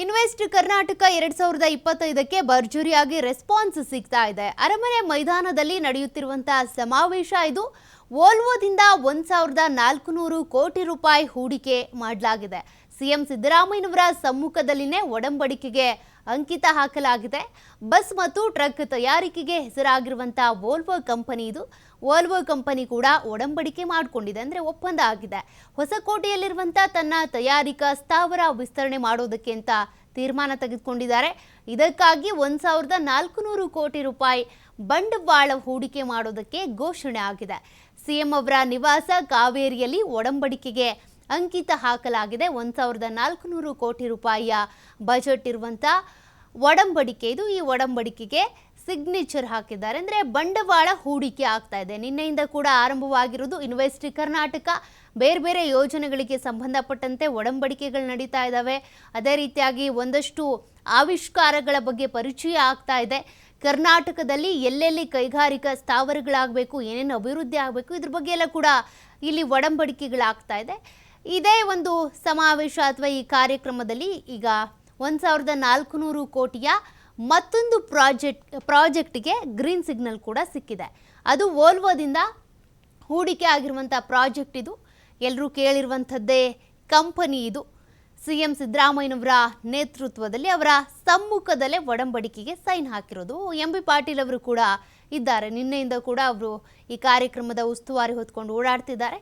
Invest Karnataka ಎರಡ್ ಸಾವಿರದ ಇಪ್ಪತ್ತೈದಕ್ಕೆ ಭರ್ಜರಿಯಾಗಿ ರೆಸ್ಪಾನ್ಸ್ ಸಿಗ್ತಾ ಇದೆ. ಅರಮನೆ ಮೈದಾನದಲ್ಲಿ ನಡೆಯುತ್ತಿರುವಂತಹ ಸಮಾವೇಶ ಇದು. ವೋಲ್ವೋದಿಂದ ಒಂದ್ ಸಾವಿರದ ನಾಲ್ಕುನೂರು ಕೋಟಿ ರೂಪಾಯಿ ಹೂಡಿಕೆ ಮಾಡಲಾಗಿದೆ. ಸಿಎಂ ಸಿದ್ದರಾಮಯ್ಯನವರ ಸಮ್ಮುಖದಲ್ಲಿನೇ ಒಡಂಬಡಿಕೆಗೆ ಅಂಕಿತ ಹಾಕಲಾಗಿದೆ. ಬಸ್ ಮತ್ತು ಟ್ರಕ್ ತಯಾರಿಕೆಗೆ ಹೆಸರಾಗಿರುವಂತಹ ವೋಲ್ವೋ ಕಂಪನಿ ಇದು. ವೋಲ್ವೋ ಕಂಪನಿ ಕೂಡ ಒಡಂಬಡಿಕೆ ಮಾಡಿಕೊಂಡಿದೆ ಅಂದರೆ ಒಪ್ಪಂದ ಆಗಿದೆ. ಹೊಸಕೋಟೆಯಲ್ಲಿರುವಂಥ ತನ್ನ ತಯಾರಿಕಾ ಸ್ಥಾವರ ವಿಸ್ತರಣೆ ಮಾಡೋದಕ್ಕೆ ಅಂತ ತೀರ್ಮಾನ ತೆಗೆದುಕೊಂಡಿದ್ದಾರೆ. ಇದಕ್ಕಾಗಿ ಒಂದು ಸಾವಿರದ ನಾಲ್ಕುನೂರು ಕೋಟಿ ರೂಪಾಯಿ ಬಂಡವಾಳ ಹೂಡಿಕೆ ಮಾಡೋದಕ್ಕೆ ಘೋಷಣೆ ಆಗಿದೆ. ಸಿಎಂ ಅವರ ನಿವಾಸ ಕಾವೇರಿಯಲ್ಲಿ ಒಡಂಬಡಿಕೆಗೆ ಅಂಕಿತ ಹಾಕಲಾಗಿದೆ. ಒಂದು ಸಾವಿರದ ನಾಲ್ಕುನೂರು ಕೋಟಿ ರೂಪಾಯಿಯ ಬಜೆಟ್ ಇರುವಂಥ ಒಡಂಬಡಿಕೆ ಇದು. ಈ ಒಡಂಬಡಿಕೆಗೆ ಸಿಗ್ನೇಚರ್ ಹಾಕಿದ್ದಾರೆ. ಅಂದರೆ ಬಂಡವಾಳ ಹೂಡಿಕೆ ಆಗ್ತಾ ಇದೆ. ನಿನ್ನೆಯಿಂದ ಕೂಡ ಆರಂಭವಾಗಿರೋದು ಇನ್ವೆಸ್ಟ್ ಕರ್ನಾಟಕ. ಬೇರೆ ಬೇರೆ ಯೋಜನೆಗಳಿಗೆ ಸಂಬಂಧಪಟ್ಟಂತೆ ಒಡಂಬಡಿಕೆಗಳು ನಡೀತಾ ಇದ್ದಾವೆ. ಅದೇ ರೀತಿಯಾಗಿ ಒಂದಷ್ಟು ಆವಿಷ್ಕಾರಗಳ ಬಗ್ಗೆ ಪರಿಚಯ ಆಗ್ತಾ ಇದೆ. ಕರ್ನಾಟಕದಲ್ಲಿ ಎಲ್ಲೆಲ್ಲಿ ಕೈಗಾರಿಕಾ ಸ್ಥಾವರಗಳಾಗಬೇಕು, ಏನೇನು ಅಭಿವೃದ್ಧಿ ಆಗಬೇಕು, ಇದ್ರ ಬಗ್ಗೆ ಎಲ್ಲ ಕೂಡ ಇಲ್ಲಿ ಒಡಂಬಡಿಕೆಗಳಾಗ್ತಾ ಇದೆ. ಇದೇ ಒಂದು ಸಮಾವೇಶ ಅಥವಾ ಈ ಕಾರ್ಯಕ್ರಮದಲ್ಲಿ ಈಗ ಒಂದು ಸಾವಿರದ ನಾಲ್ಕುನೂರು ಕೋಟಿಯ ಮತ್ತೊಂದು ಪ್ರಾಜೆಕ್ಟ್, ಪ್ರಾಜೆಕ್ಟ್ಗೆ ಗ್ರೀನ್ ಸಿಗ್ನಲ್ ಕೂಡ ಸಿಕ್ಕಿದೆ. ಅದು ವೋಲ್ವೋದಿಂದ ಹೂಡಿಕೆ ಆಗಿರುವಂಥ ಪ್ರಾಜೆಕ್ಟ್ ಇದು. ಎಲ್ಲರೂ ಕೇಳಿರುವಂಥದ್ದೇ ಕಂಪನಿ ಇದು. ಸಿ ಎಂ ಸಿದ್ದರಾಮಯ್ಯನವರ ನೇತೃತ್ವದಲ್ಲಿ ಅವರ ಸಮ್ಮುಖದಲ್ಲೇ ಒಡಂಬಡಿಕೆಗೆ ಸೈನ್ ಹಾಕಿರೋದು ಎಂ ಬಿ ಪಾಟೀಲ್ ಅವರು ಕೂಡ ಇದ್ದಾರೆ. ನಿನ್ನೆಯಿಂದ ಕೂಡ ಅವರು ಈ ಕಾರ್ಯಕ್ರಮದ ಉಸ್ತುವಾರಿ ಹೊತ್ಕೊಂಡು ಓಡಾಡ್ತಿದ್ದಾರೆ.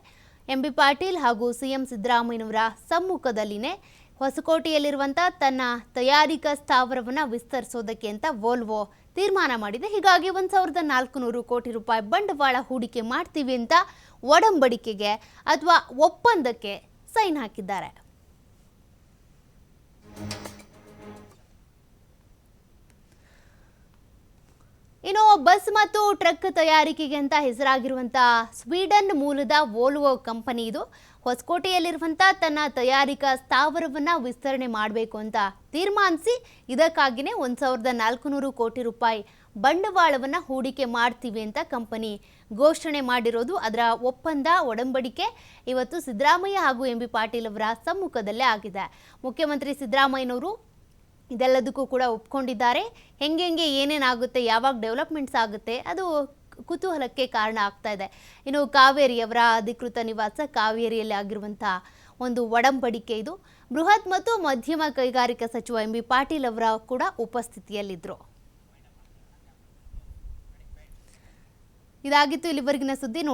ಎಂ ಬಿ ಪಾಟೀಲ್ ಹಾಗೂ ಸಿಎಂ ಸಿದ್ದರಾಮಯ್ಯನವರ ಸಮ್ಮುಖದಲ್ಲಿನೇ ಹೊಸಕೋಟೆಯಲ್ಲಿರುವಂಥ ತನ್ನ ತಯಾರಿಕಾ ಸ್ಥಾವರವನ್ನು ವಿಸ್ತರಿಸೋದಕ್ಕೆ ಅಂತ ವೋಲ್ವೋ ತೀರ್ಮಾನ ಮಾಡಿದೆ. ಹೀಗಾಗಿ ಒಂದು ಸಾವಿರದ ನಾಲ್ಕುನೂರು ಕೋಟಿ ರೂಪಾಯಿ ಬಂಡವಾಳ ಹೂಡಿಕೆ ಮಾಡ್ತೀವಿ ಅಂತ ಒಡಂಬಡಿಕೆಗೆ ಅಥವಾ ಒಪ್ಪಂದಕ್ಕೆ ಸೈನ್ ಹಾಕಿದ್ದಾರೆ. ಇನ್ನು ಬಸ್ ಮತ್ತು ಟ್ರಕ್ ತಯಾರಿಕೆಗೆ ಅಂತ ಹೆಸರಾಗಿರುವಂಥ ಸ್ವೀಡನ್ ಮೂಲದ ವೋಲ್ವೋ ಕಂಪನಿ ಇದು. ಹೊಸಕೋಟೆಯಲ್ಲಿರುವಂಥ ತನ್ನ ತಯಾರಿಕಾ ಸ್ಥಾವರವನ್ನು ವಿಸ್ತರಣೆ ಮಾಡಬೇಕು ಅಂತ ತೀರ್ಮಾನಿಸಿ ಇದಕ್ಕಾಗಿಯೇ ಒಂದು ಸಾವಿರದ ನಾಲ್ಕುನೂರು ಕೋಟಿ ರೂಪಾಯಿ ಬಂಡವಾಳವನ್ನು ಹೂಡಿಕೆ ಮಾಡ್ತೀವಿ ಅಂತ ಕಂಪನಿ ಘೋಷಣೆ ಮಾಡಿರೋದು. ಅದರ ಒಪ್ಪಂದ, ಒಡಂಬಡಿಕೆ ಇವತ್ತು ಸಿದ್ದರಾಮಯ್ಯ ಹಾಗೂ ಎಂ ಬಿ ಪಾಟೀಲ್ ಅವರ ಸಮ್ಮುಖದಲ್ಲೇ ಆಗಿದೆ. ಮುಖ್ಯಮಂತ್ರಿ ಸಿದ್ದರಾಮಯ್ಯನವರು ಇದೆಲ್ಲದಕ್ಕೂ ಕೂಡ ಒಪ್ಕೊಂಡಿದ್ದಾರೆ. ಹೆಂಗೆ ಹೆಂಗೆ ಏನೇನಾಗುತ್ತೆ, ಯಾವಾಗ ಡೆವಲಪ್ಮೆಂಟ್ಸ್ ಆಗುತ್ತೆ, ಅದು ಕುತೂಹಲಕ್ಕೆ ಕಾರಣ ಆಗ್ತಾ ಇದೆ. ಇನ್ನು ಕಾವೇರಿಯವರ ಅಧಿಕೃತ ನಿವಾಸ ಕಾವೇರಿಯಲ್ಲಿ ಆಗಿರುವಂತಹ ಒಂದು ಒಡಂಬಡಿಕೆ ಇದು. ಬೃಹತ್ ಮತ್ತು ಮಧ್ಯಮ ಕೈಗಾರಿಕಾ ಸಚಿವ ಎಂ ಬಿ ಪಾಟೀಲ್ ಅವರ ಕೂಡ ಉಪಸ್ಥಿತಿಯಲ್ಲಿದ್ದರು ಇದಾಗಿತ್ತು ಇಲ್ಲಿವರೆಗಿನ ಸುದ್ದಿ.